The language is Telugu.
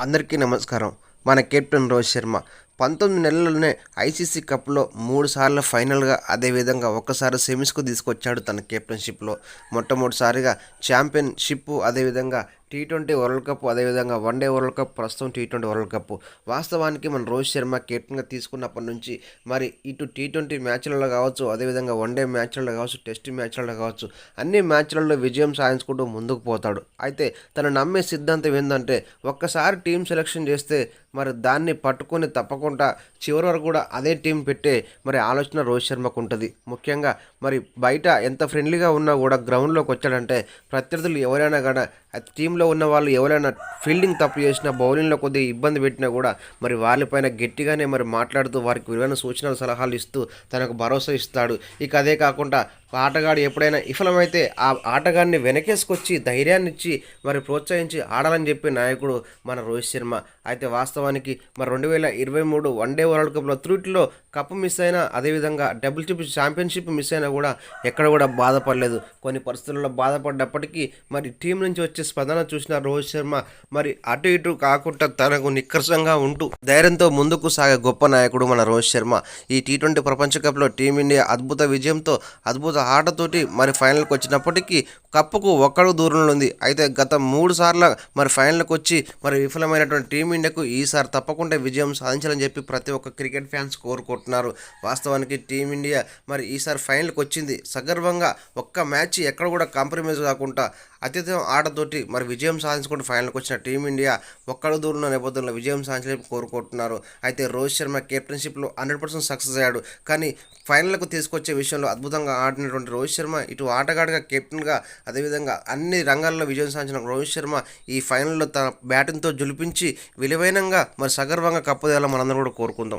అందరికీ నమస్కారం. మన కెప్టెన్ రోహిత్ శర్మ. పంతొమ్మిది నెలల్లోనే ఐసీసీ కప్లో మూడు సార్లు ఫైనల్గా అదేవిధంగా ఒక్కసారి సెమీస్కు తీసుకొచ్చాడు తన కెప్టెన్షిప్లో. మొట్టమొదటిసారిగా ఛాంపియన్షిప్ అదేవిధంగా టీ ట్వంటీ వరల్డ్ కప్ అదేవిధంగా వన్డే వరల్డ్ కప్ ప్రస్తుతం టీ ట్వంటీ వరల్డ్ కప్. వాస్తవానికి మన రోహిత్ శర్మ కెప్టెన్గా తీసుకున్నప్పటి నుంచి మరి ఇటు టీ ట్వంటీ మ్యాచ్లలో కావచ్చు అదేవిధంగా వన్డే మ్యాచ్లలో కావచ్చు టెస్ట్ మ్యాచ్లలో కావచ్చు అన్ని మ్యాచ్లలో విజయం సాధించుకుంటూ ముందుకు పోతాడు. అయితే తను నమ్మే సిద్ధాంతం ఏంటంటే ఒక్కసారి టీం సెలెక్షన్ చేస్తే మరి దాన్ని పట్టుకొని తప్పకుండా చివరి వరకు కూడా అదే టీం పెట్టే మరి ఆలోచన రోహిత్ శర్మకు ఉంటుంది. ముఖ్యంగా మరి బయట ఎంత ఫ్రెండ్లీగా ఉన్నా కూడా గ్రౌండ్లోకి వచ్చాడంటే ప్రత్యర్థులు ఎవరైనా కూడా టీంలో ఉన్న వాళ్ళు ఎవరైనా ఫీల్డింగ్ తప్పు చేసినా బౌలింగ్లో కొద్దిగా ఇబ్బంది పెట్టినా కూడా మరి వాళ్ళపైన గట్టిగానే మరి మాట్లాడుతూ వారికి విలువైన సూచనలు సలహాలు ఇస్తూ తనకు భరోసా ఇస్తాడు. ఇక అదే కాకుండా ఆటగాడు ఎప్పుడైనా విఫలమైతే ఆ ఆటగాడిని వెనకేసుకొచ్చి ధైర్యాన్ని ఇచ్చి మరి ప్రోత్సహించి ఆడాలని చెప్పే నాయకుడు మన రోహిత్ శర్మ. అయితే వాస్తవానికి మరి రెండు వేల ఇరవై మూడు వన్డే వరల్డ్ కప్లో త్రూట్లో కప్ మిస్ అయినా అదేవిధంగా డబుల్ చిప్ ఛాంపియన్షిప్ మిస్ అయినా కూడా ఎక్కడ కూడా బాధపడలేదు. కొన్ని పరిస్థితుల్లో బాధపడ్డప్పటికీ మరి టీం నుంచి వచ్చే స్పందన చూసిన రోహిత్ శర్మ మరి అటు ఇటు కాకుండా తనకు నిక్కర్షంగా ఉంటూ ధైర్యంతో ముందుకు సాగే గొప్ప నాయకుడు మన రోహిత్ శర్మ. ఈ టీ ట్వంటీ ప్రపంచ కప్లో టీమిండియా అద్భుత విజయంతో అద్భుత ఆటతోటి మరి ఫైనల్కి వచ్చినప్పటికీ కప్పుకు ఒక్కడు దూరంలో ఉంది. అయితే గత మూడు సార్లు మరి ఫైనల్కి వచ్చి మరి విఫలమైనటువంటి టీమిండియాకు ఈసారి తప్పకుండా విజయం సాధించాలని చెప్పి ప్రతి ఒక్క క్రికెట్ ఫ్యాన్స్ కోరుకుంటున్నారు. వాస్తవానికి టీమిండియా మరి ఈసారి ఫైనల్కి వచ్చింది. సగర్వంగా ఒక్క మ్యాచ్ ఎక్కడ కూడా కాంప్రమైజ్ కాకుండా అత్యుత్తమ తోటి మరి విజయం సాధించుకుంటూ ఫైనల్కి వచ్చిన టీమిండియా ఒక్కడు దూరం నేపథ్యంలో విజయం సాధించలేని కోరుకుంటున్నారు. అయితే రోహిత్ శర్మ కెప్టెన్షిప్లో హండ్రెడ్ పర్సెంట్ సక్సెస్ అయ్యాడు. కానీ ఫైనల్కు తీసుకొచ్చే విషయంలో అద్భుతంగా ఆడినటువంటి రోహిత్ శర్మ ఇటు ఆటగాడిగా కెప్టెన్గా అదేవిధంగా అన్ని రంగాల్లో విజయం సాధించిన రోహిత్ శర్మ ఈ ఫైనల్లో తన బ్యాటింగ్తో జులిపించి విలువైనంగా మరి సగర్వంగా కప్పుదేయాలని మనందరం కూడా కోరుకుందాం.